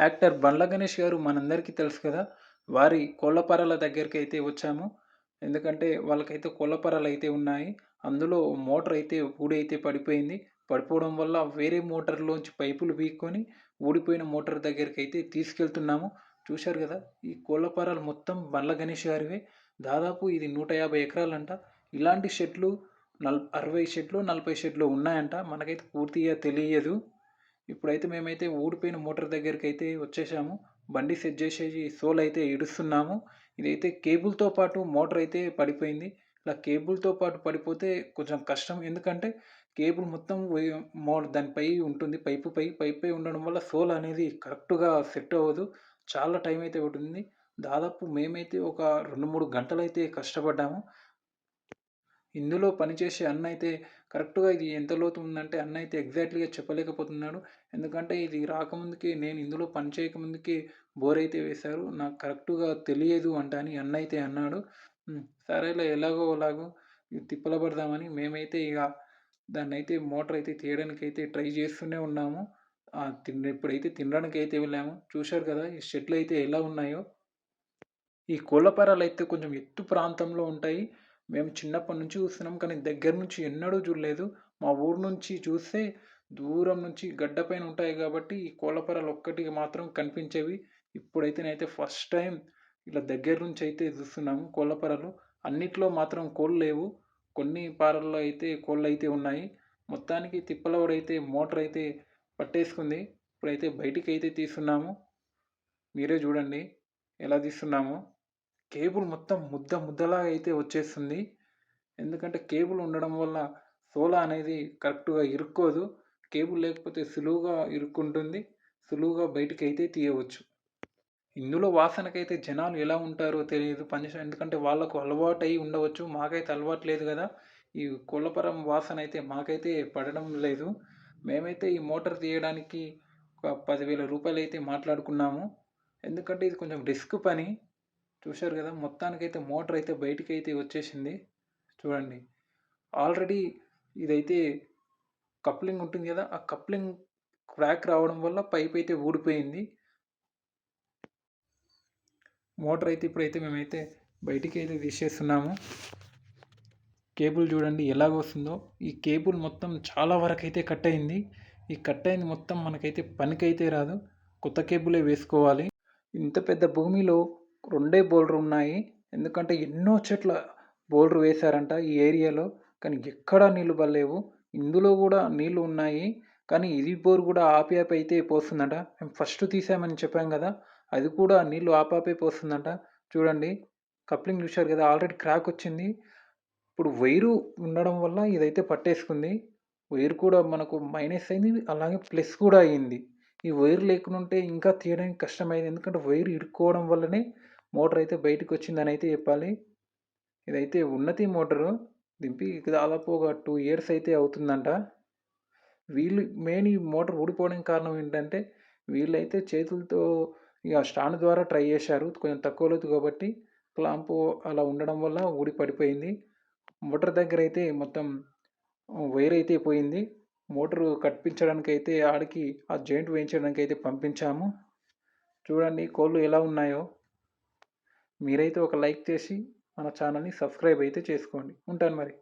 Actor Bandla Ganesh గారు మనందరికీ తెలుసు కదా! వారి కోళ్ళపరాల అయితే వచ్చాము. ఎందుకంటే వాళ్ళకైతే కోళ్ళపరాలైతే ఉన్నాయి. అందులో మోటార్ అయితే ఊడైతే పడిపోయింది. పడిపోవడం వల్ల వేరే మోటార్‌లోంచి పైపులు పీక్కొని ఊడిపోయిన మోటార్ దగ్గరికి అయితే తీసుకెళ్తున్నాము. చూశారు కదా ఈ కోళ్ళపరాలు మొత్తం బండ్ల గణేష్ గారివే. దాదాపు ఇది 150 ఎకరాలంట. ఇలాంటి షెడ్లు నల్ అరవై షెడ్లు నలభై షెడ్లు ఉన్నాయంట. మనకైతే పూర్తిగా తెలియదు. ఇప్పుడైతే మేమైతే ఊడిపోయిన మోటార్ దగ్గరికైతే వచ్చేసాము. బండి సెట్ చేసేసి సోల్ అయితే ఇడుస్తున్నాము. ఇదైతే కేబుల్‌తో పాటు మోటార్ అయితే పడిపోయింది. ఇలా కేబుల్‌తో పాటు పడిపోతే కొంచెం కష్టం. ఎందుకంటే కేబుల్ మొత్తం మో దానిపై ఉంటుంది. పైపు పై పైపై ఉండడం వల్ల సోల్ అనేది కరెక్ట్‌గా సెట్ అవ్వదు. చాలా టైం అయితే ఉంటుంది దాదాపు మేమైతే ఒక 2, 3 గంటలైతే కష్టపడ్డాము. ఇందులో పనిచేసే అన్నయితే కరెక్ట్‌గా ఇది ఎంత లోతు ఉందంటే అన్నయితే ఎగ్జాక్ట్‌లీగా చెప్పలేకపోతున్నాడు. ఎందుకంటే ఇది రాకముందుకే నేను ఇందులో పని బోర్ అయితే వేశారు. నాకు కరెక్ట్‌గా తెలియదు అంట అని అన్నయితే అన్నాడు. సరేలే ఎలాగో అలాగో తిప్పలబడదామని మేమైతే మేమైతే దాన్ని అయితే మోటార్ అయితే తీయడానికి అయితే ట్రై చేస్తూనే ఉన్నాము. ఆహ్, తినడానికి అయితే వెళ్ళాము. చూశారు కదా! ఈ షెడ్లయితే ఎలా ఉన్నాయో. ఈ కోళ్ళపరాలైతే కొంచెం ఎత్తు ప్రాంతంలో ఉంటాయి. మేము చిన్నప్పటి నుంచి చూస్తున్నాం. కానీ దగ్గర నుంచి ఎన్నడూ చూడలేదు. మా ఊరు నుంచి చూస్తే దూరం నుంచి గడ్డపైన ఉంటాయి కాబట్టి ఈ కోళ్ళపరాలు ఒక్కటికి మాత్రం కనిపించేవి. ఇప్పుడైతే నేనైతే ఫస్ట్ టైం ఇలా దగ్గర నుంచి అయితే చూస్తున్నాము కోళ్ళపరాలు. అన్నిట్లో మాత్రం కోళ్ళు లేవు. కొన్ని పారల్లో అయితే కోళ్ళు అయితే ఉన్నాయి. మొత్తానికి తిప్పలవాడైతే మోటర్ అయితే పట్టేసుకుంది. ఇప్పుడైతే బయటికి అయితే తీస్తున్నాము. మీరే చూడండి ఎలా తీస్తున్నాము కేబుల్ మొత్తం ముద్ద ముద్దలాగా అయితే వచ్చేస్తుంది. ఎందుకంటే కేబుల్ ఉండడం వల్ల సోలా అనేది కరెక్ట్‌గా ఇరుక్కోదు. కేబుల్ లేకపోతే సులువుగా ఇరుక్కుంటుంది. సులువుగా బయటికైతే తీయవచ్చు. ఇందులో వాసనకైతే జనాలు ఎలా ఉంటారో తెలియదు పనిష ఎందుకంటే వాళ్ళకు అయి ఉండవచ్చు. మాకైతే అలవాటు లేదు కదా ఈ కోళ్ళపరం వాసన అయితే మాకైతే పడడం లేదు. మేమైతే ఈ మోటార్ తీయడానికి ఒక 10,000 రూపాయలైతే మాట్లాడుకున్నాము. ఎందుకంటే ఇది కొంచెం రిస్క్ పని. చూశారు కదా మొత్తానికైతే మోటర్ అయితే బయటికి అయితే వచ్చేసింది. చూడండి. ఆల్రెడీ ఇదైతే కప్లింగ్ ఉంటుంది కదా ఆ కప్లింగ్ క్రాక్ రావడం వల్ల పైప్ అయితే ఊడిపోయింది. మోటర్ అయితే ఇప్పుడైతే మేమైతే బయటికి అయితే తీసేస్తున్నాము. కేబుల్ చూడండి ఎలాగొస్తుందో. ఈ కేబుల్ మొత్తం చాలా వరకైతే కట్ అయింది. ఈ కట్ అయింది మొత్తం మనకైతే పనికైతే రాదు. కొత్త కేబులే వేసుకోవాలి. ఇంత పెద్ద భూమిలో రెండే బోల్డర్ ఉన్నాయి. ఎందుకంటే ఎన్నో చెట్ల బోల్డర్ వేశారంట ఈ ఏరియాలో. కానీ ఎక్కడా నీళ్ళు పడలేవు. ఇందులో కూడా నీళ్ళు ఉన్నాయి. కానీ ఇది బోర్ కూడా ఆపి ఆపి అయితే పోస్తుందంట. మేము ఫస్ట్ తీసామని చెప్పాం కదా అది కూడా నీళ్ళు ఆపాపే పోస్తుందంట. చూడండి. కప్లింగ్ చూశారు కదా ఆల్రెడీ క్రాక్ వచ్చింది. ఇప్పుడు వైరు ఉండడం వల్ల ఇదైతే పట్టేసుకుంది. వైర్ కూడా మనకు మైనస్ అయింది. అలాగే ప్లస్ కూడా అయింది. ఈ వైర్ లేకుండుంటే ఇంకా తీయడానికి కష్టమైంది ఎందుకంటే వైర్ ఇరుక్కోవడం వల్లనే మోటర్ అయితే బయటికొచ్చిందని అయితే చెప్పాలి. ఇదైతే ఉన్నతి మోటారు దింపి దాదాపు ఒక టూ ఇయర్స్ అయితే అవుతుందంట. వీళ్ళు మెయిన్ ఈ మోటర్ ఊడిపోవడానికి కారణం ఏంటంటే వీళ్ళైతే చేతులతో ఇక స్టాండ్ ద్వారా ట్రై చేశారు. కొంచెం తక్కువ లేదు కాబట్టి క్లాంపు అలా ఉండడం వల్ల ఊడి పడిపోయింది. మోటార్ అయితే మొత్తం వైర్ అయితే పోయింది. మోటరు అయితే ఆడికి ఆ జాయింట్ వేయించడానికైతే పంపించాము. చూడండి కోళ్ళు ఎలా ఉన్నాయో. మీరైతే ఒక లైక్ చేసి మన ఛానల్‌ని సబ్స్క్రైబ్ అయితే చేసుకోండి. ఉంటాను మరి.